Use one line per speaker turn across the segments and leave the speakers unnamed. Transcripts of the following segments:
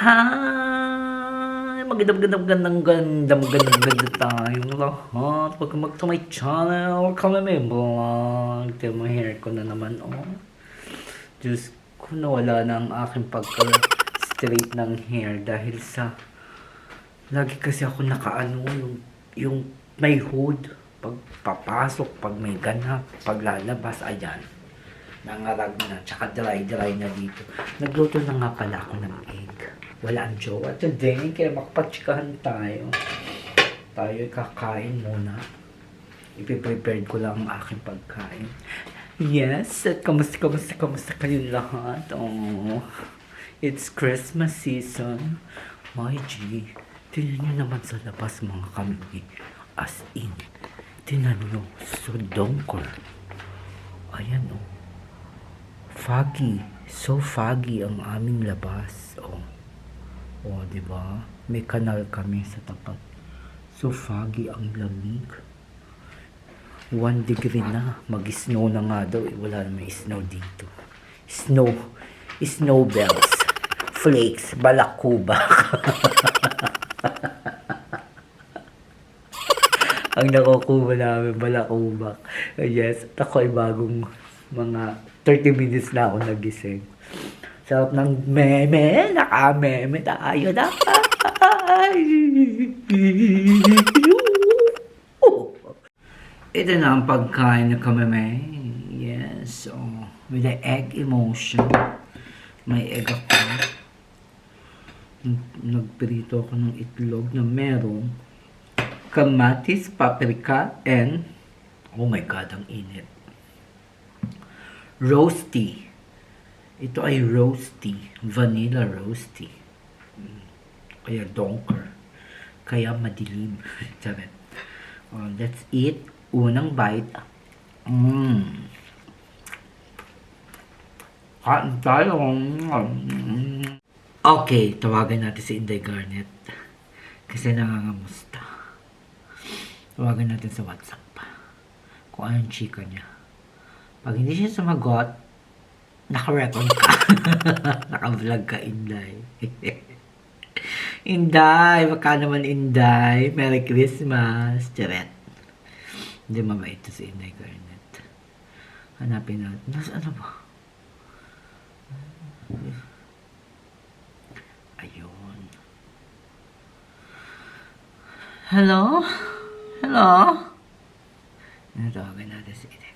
Hi! Magandang, magandang, magandang, magandang, magandang, magandang tayong lahat. Welcome back to my channel. To my vlog. Ito yung hair ko na naman, oh. Diyos ko, nawala na ang aking pagka-straight ng hair dahil sa... Lagi kasi ako nakaano, yung, yung may hood. Pag papasok, pag may ganap, pag lalabas, ayan. Nangarag na, tsaka dry-dry na dito. Nagluto na nga pala ako ng egg. Wala ang jowa today, kaya makapagtsikahan tayo. Tayo kakain muna. Ipiprepared ko lang ang aking pagkain. Yes, at kamusta, kamusta, kamusta kayong lahat? Oh, it's Christmas season. My G, tingnan nyo naman sa labas mga kami. As in, tingnan nyo, so donker. Ayan oh. Foggy. So foggy ang aming labas. Oh. Oh, di ba? May kanal kami sa tapat. So foggy ang lamig. One degree na. Mag-snow na nga daw. Eh, wala na may snow dito. Snow. Snow bells. Flakes. Balakuba. ang nakukuha namin, balakubak. Yes, at ako ay bagong mga 30 minutes na ako nagising. Sarap ng meme, naka-meme tayo na. Ito na ang pagkain na kameme. Yes, oh, with the egg emotion. May egg ako. Nagprito ako ng itlog na merong kamatis, paprika, and oh my god, ang init. Roasty. Ito ay roasty. Vanilla roasty. Mm. Kaya donker. Kaya madilim. Sabi. Oh, let's eat. Unang bite. Mmm. Kain tayo. Mm. Okay, tawagan natin si Inday Garnet. Kasi nangangamusta. Tawagan natin sa WhatsApp. Kung anong chika niya. Pag hindi siya sumagot, naka-record ka. Naka-vlog ka, Inday. Inday, baka naman Inday. Merry Christmas. Charet. Hindi mabait to si Inday Garnet. Hanapin natin. Nas, ano ba? Ayun. Hello? Hello? Natawagan natin si Inday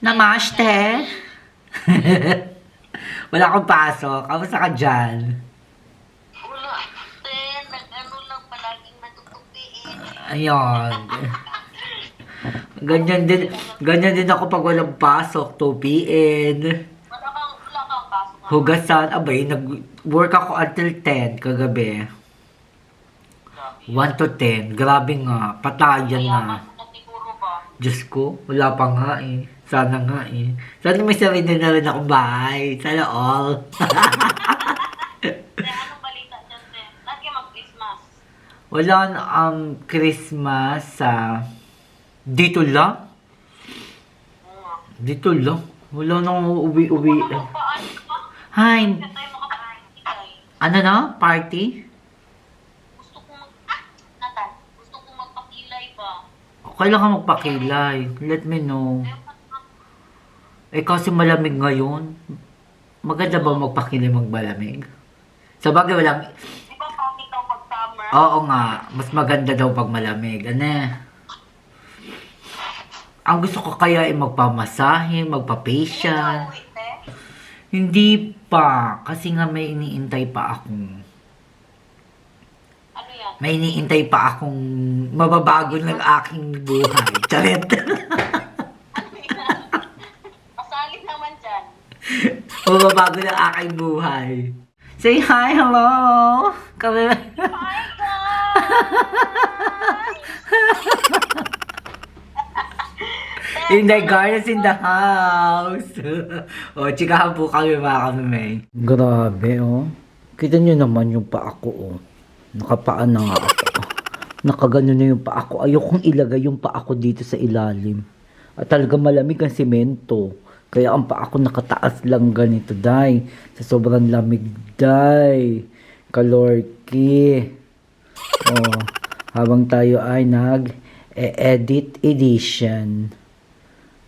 Namaste! Wala akong pasok. Kamusta ka dyan?
Wala. Ten, nag-ano lang palaging natutupiin.
Ayun. Ganyan din, ganyan din ako pag walang pasok, tupiin.
Wala kang, wala kang pasok.
Hugasan, abay, nag-work ako until 10 kagabi.
Grabe.
1 to 10. Grabe nga, patayan na.
Mayaman mo na siguro ba?
Diyos ko, wala pa nga eh. Sana nga eh. Sana may sarili na rin akong bahay. Sana all.
Mag-Christmas.
Wala na ang Christmas sa... dito lang? Dito lang. Wala uwi-uwi.
Kang paano ba?
Hi! Ano na? Party?
Gusto kong mag... Ah! Nathan, gusto kong magpakilay ba?
Kailangan magpakilay. Let me know. Eh kasi malamig ngayon. Maganda ba magpakilay magmalamig? Sa bagay walang...
Di ba pangit daw pag?
Oo nga. Mas maganda daw pag malamig. Ano eh? Ang gusto ko kaya ay magpamasahe, magpa-facial. Hindi pa. Kasi nga may iniintay pa akong... May iniintay pa akong mababago ng aking buhay. Charet!
Pasalin naman dyan.
mababago ng aking buhay. Say hi, hello! Kami...
Hi, guys!
Inday Garnets in the house! o, chikahan po kami mga kamimay. Grabe, oh. Kita nyo naman yung pa ako, oh. Nakapaan na nga ako. Nakagano na yung pa ako. Ayokong ilagay yung pa ako dito sa ilalim. At talaga malamig ang simento. Kaya ang pa ako nakataas lang ganito, day. Sa sobrang lamig, day. Kalorki. Oh, habang tayo ay nag edit edition.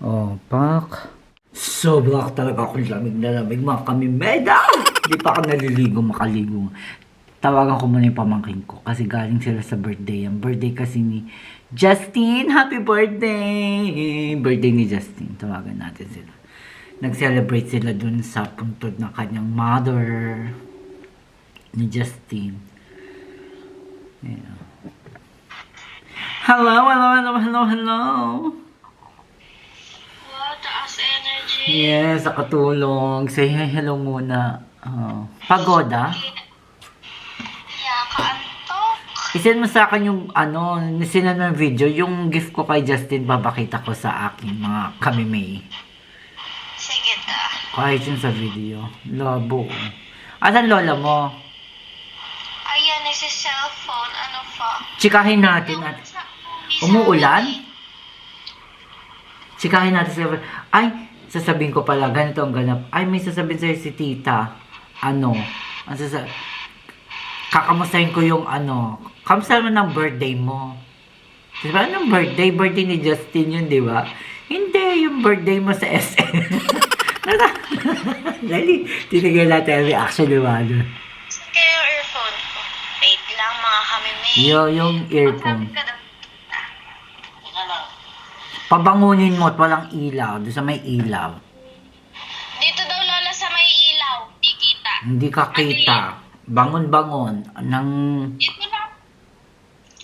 Oh, pak. Sobra talaga akong lamig na lamig mga kami meda. Hindi pa ako naliligo makaligo. Tawagan ko muna yung pamangkin ko kasi galing sila sa birthday. Ang birthday kasi ni Justin. Happy birthday! Birthday ni Justin. Tawagan natin sila. Nag-celebrate sila dun sa puntod ng kanyang mother ni Justin. Yeah. Hello, hello, hello, hello, hello.
Wow, taas energy.
Yes, sa katulong. Say hi, hello muna. Oh. Pagoda?
Yeah.
Isend mo sa akin yung ano, nisinan mo yung video, yung gift ko kay Justin, babakita ko sa akin, mga kami may.
Sige ta.
Kahit yun sa video. Labo. Asan lola mo?
Ayan, nasa cellphone. Ano pa?
Chikahin natin at umuulan? Chikahin natin sa Ay, sasabihin ko pala, ganito ang ganap. Ay, may sasabihin sa'yo si tita. Ano? Ang sasa... Kakamustahin ko yung ano. Kamusta naman ang birthday mo? Di ba? Anong birthday? Birthday ni Justin yun, di ba? Hindi, yung birthday mo sa SM. Dali, tinigil natin ang reaction ni Mano.
Saan kaya yung earphone ko? Wait lang, mga kami may.
Yo, yung earphone. Pabangunin mo at walang ilaw. Doon sa may ilaw.
Dito daw lola sa may ilaw. Di kita.
Hindi ka kita. Bangon-bangon. Nang...
Dito lang.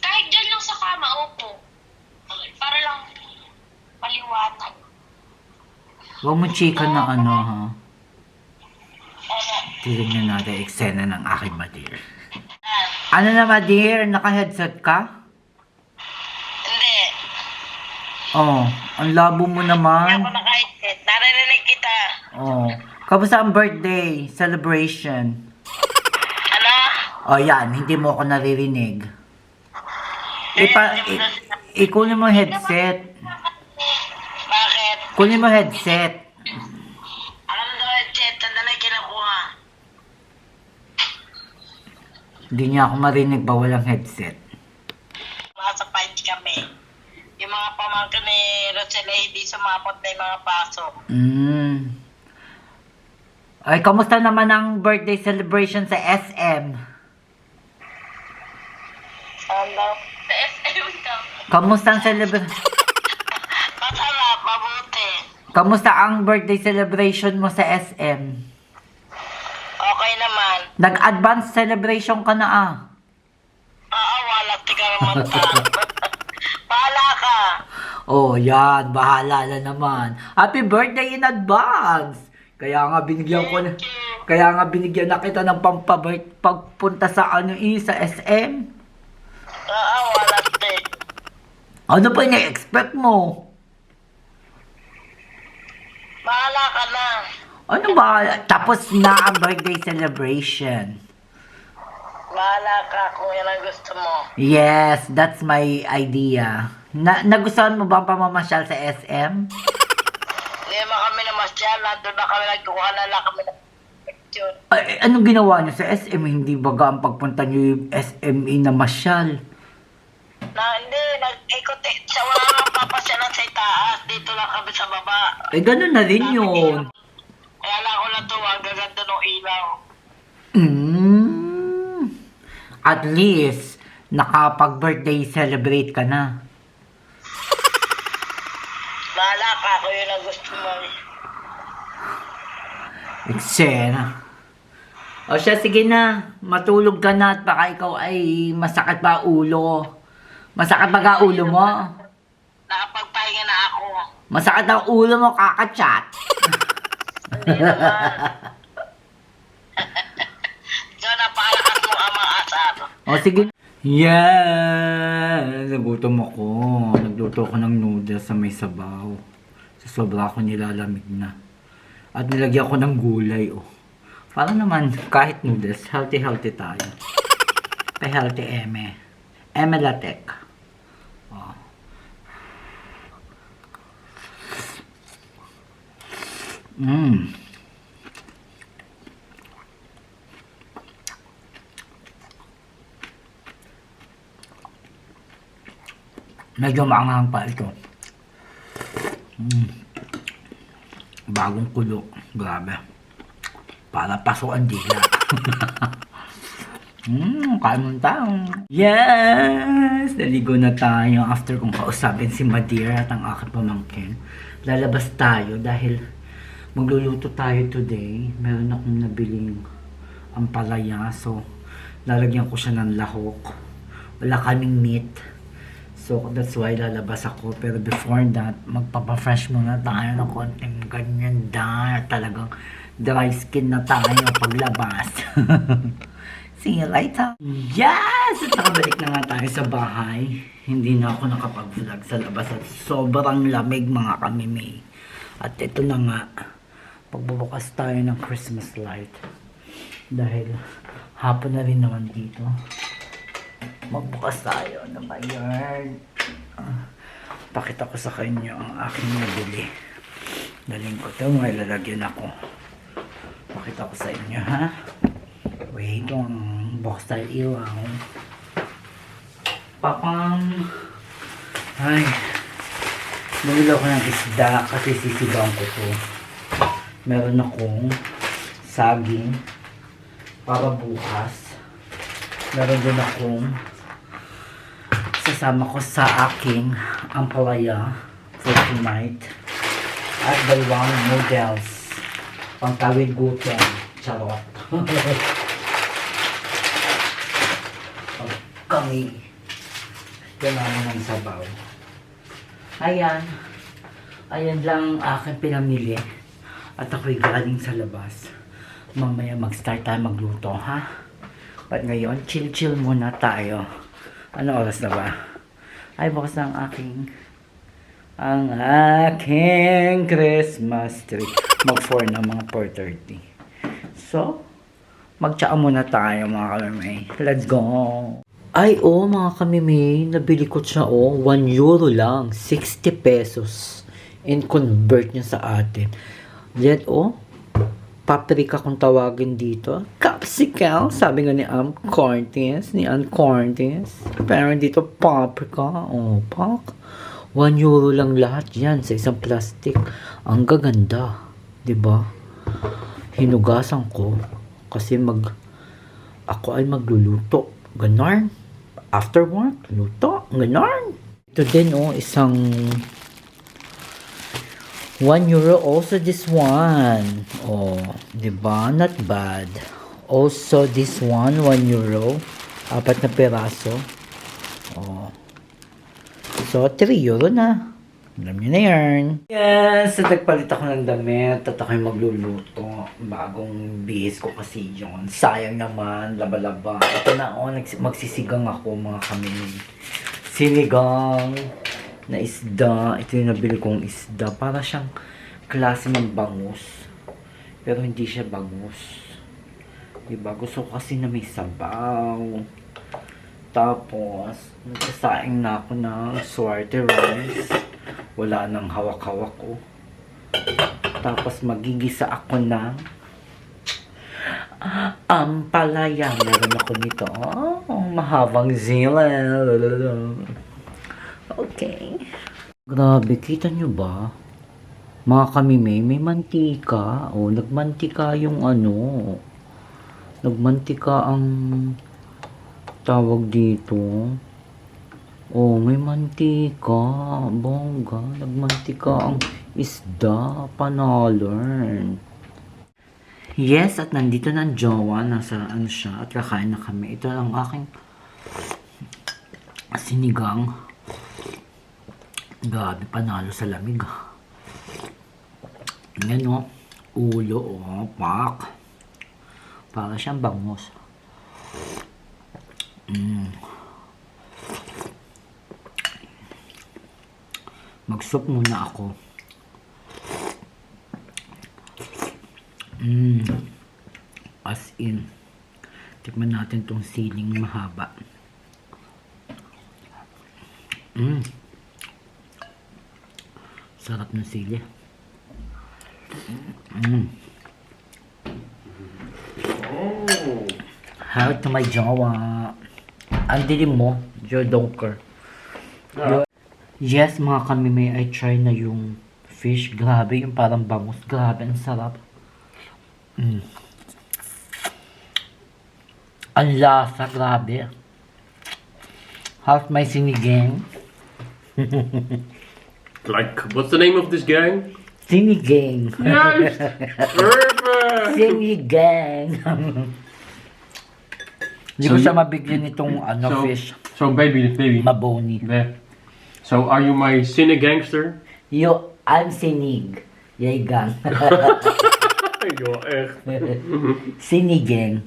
Kahit dyan lang sa kama, upo. Para lang paliwanag.
Huwag mo chika na ano, ha? Tignan natin eksena ng aking madir. Ano na, madir? Naka-headset ka?
Hindi.
Oh, ang labo mo
Hindi ako
naman.
naka-headset. Naririnig kita.
Oh. Kamusta ang birthday celebration?
Ano?
Oh, yan. Hindi mo ako naririnig. Ipa, i, ikunin mo headset. Kunin mo headset.
Alam daw headset. Tanda na kinukuha.
Hindi niya ako marinig ba walang headset.
Nasa 5 kami. Yung mga pamangkin ni Rosella hindi sumapot na yung mga pasok.
Mm. Ay, kamusta naman ang birthday celebration sa SM?
Sa SM daw.
Kamusta ang celebration? Kamusta ang birthday celebration mo sa SM?
Okay naman.
Nag-advance celebration ka na ah.
Oo, wala. Tika naman ta. Bahala ka.
Oh, yan. Bahala na naman. Happy birthday in advance! Kaya nga binigyan ko na... Kaya nga binigyan na kita ng pampabait pagpunta sa ano eh, sa SM.
Oo, wala.
Ano pa ina-expect mo?
Bahala ka na.
Ano ba? Tapos na ang birthday celebration.
Bahala ka kung yan ang gusto mo.
Yes, that's my idea. Na nagustuhan mo ba ang pamamasyal sa SM?
Hindi mo kami namasyal. Nandun na kami. Nagkuha na lang kami ng picture.
Ay, anong ginawa niyo sa SM? Hindi ba ang pagpunta niyo yung SME na masyal?
Na, hindi. Nag-ikot eh. Sa wala nga papasyalan sa itaas. Dito lang kami sa baba.
Eh, ganun na rin yun.
Kaya lang ako natuwa. Ang gaganda ng ilaw.
Mm. At least, nakapag-birthday celebrate ka na.
Bahala ka kung yun ang gusto mo.
Eksena. O siya, sige na. Matulog ka na at baka ikaw ay masakit ba ulo. Masakit ba ka ulo mo?
Nakapagpahinga na ako.
Masakit ang ulo mo, kakachat.
Hindi naman. so, napakalakas mo ang mga asar.
O sige. Yan! Nagutom ako. Nagluto ako ng noodles sa may sabaw. Sa sobra ako nilalamig na. At nilagyan ko ng gulay, oh. Para naman, kahit noodles, healthy-healthy tayo. Kay healthy eme. Eme latek. Mmm. Medyo maanghang pa ito. Mm. Bagong kulo. Grabe. Para paso ang dila. Hmm, kain muna tayo. Yes! Naligo na tayo after kong kausapin si Madeira at ang aking pamangkin. Lalabas tayo dahil magluluto tayo today. Meron akong nabiling ampalaya. So, lalagyan ko siya ng lahok. Wala kaming meat. So, that's why lalabas ako. Pero before that, magpapafresh muna tayo ng konting ganyan dahil talagang dry skin na tayo paglabas. See you later. Yes! At nakabalik na nga tayo sa bahay. Hindi na ako nakapag-vlog sa labas at sobrang lamig mga kamimi. At ito na nga, pagbubukas tayo ng Christmas light. Dahil hapon na rin naman dito. Magbukas tayo na ba yun? Ah, pakita ko sa kanya ang aking nabili. Daling ko ito, may lalagyan ako. Pakita ko sa inyo, ha? Wait lang, box tayo ilaw. Papang! Ay, bumili ako ng isda kasi sisigawan ko to. Meron akong saging para bukas. Meron din akong sasama ko sa aking ampalaya for tonight. At dalawang noodles. Pangtawid gutom. Charot. Kami. Kailangan ng sabaw. Ayan. Ayan lang ang aking pinamili. At ako'y galing sa labas. Mamaya mag-start tayo magluto, ha? But ngayon, chill-chill muna tayo. Ano oras na ba? Ay, bukas na ang aking ang aking Christmas tree. Mag-4 na mga 4.30. So, magtsaka muna tayo mga kamimay. Let's go! Ay, oh, mga kamimay, nabili ko siya, oh, 1 euro lang, 60 pesos. And convert niya sa atin. Then, oh, paprika kung tawagin dito. Capsicum, sabi nga ni Am Cortez, ni Ann Cortez. Pero dito, paprika. Oh, pak. 1 euro lang lahat yan sa isang plastic. Ang gaganda. ba? Hinugasan ko kasi mag ako ay magluluto. Ganon. After work, luto. Ganon. Ito din oh, isang 1 euro also this one. Oh, 'di ba? Not bad. Also this one 1 euro. Apat na peraso. Oh. So 3 euro na. Alam niyo na yan. Yes, at nagpalit ako ng damit at ako'y magluluto. Bagong bihis ko kasi yun. Sayang naman, laba-laba. Ito na oh, magsisigang ako mga kami. Sinigang na isda. Ito yung nabili kong isda. Para siyang klase ng bangus. Pero hindi siya bangus. Diba? Gusto ko kasi na may sabaw. Tapos, nagsasaing na ako ng swerte rice. Wala nang hawak-hawak ko. Tapos, magigisa ako ng ampalaya. Meron ako nito. Oh, mahabang zila. Okay. Grabe, kita nyo ba? Mga kami may, may mantika. O, nagmantika yung ano. Nagmantika ang tawag dito. Oh, may mantika. Bongga. Nagmantika ang isda. Panalern. Yes, at nandito na ang jowa. Nasa ano siya. At kakain na kami. Ito ang aking sinigang. Grabe, panalo sa lamig. Yan o. Ulo o. Pak. Para siyang bangus. Mm. Mag-soup muna ako. Mm. As in. Tikman natin tong siling mahaba. Mm. Sarap ng sili. Mm.
Oh.
How to my jowa. Ang dilim mo, Joe Donker.
Ah.
Yes, mga kami may I try na yung fish. Grabe, yung parang bangus. Grabe, ang sarap. Mm. Ang lasa, grabe. How's my sinigang?
Like, what's the name of this gang?
Sinigang.
Yes! Perfect!
Sinigang. Hindi ko
So
siya
you-
mabigyan nitong ano,
So,
fish.
so baby, baby.
Maboni.
There. So, are you my cine gangster?
Yo, I'm sinig. Yaygang.
Yo, echt.
Sinigang.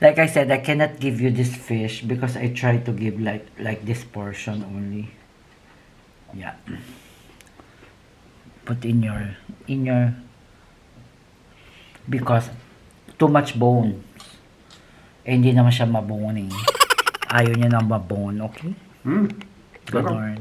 Like I said, I cannot give you this fish because I try to give like like this portion only. Yeah. Put in your in your because too much bones. Eh, hindi naman siya mabone. Ayaw niya ng mabone, okay?
Mm.
Ganon.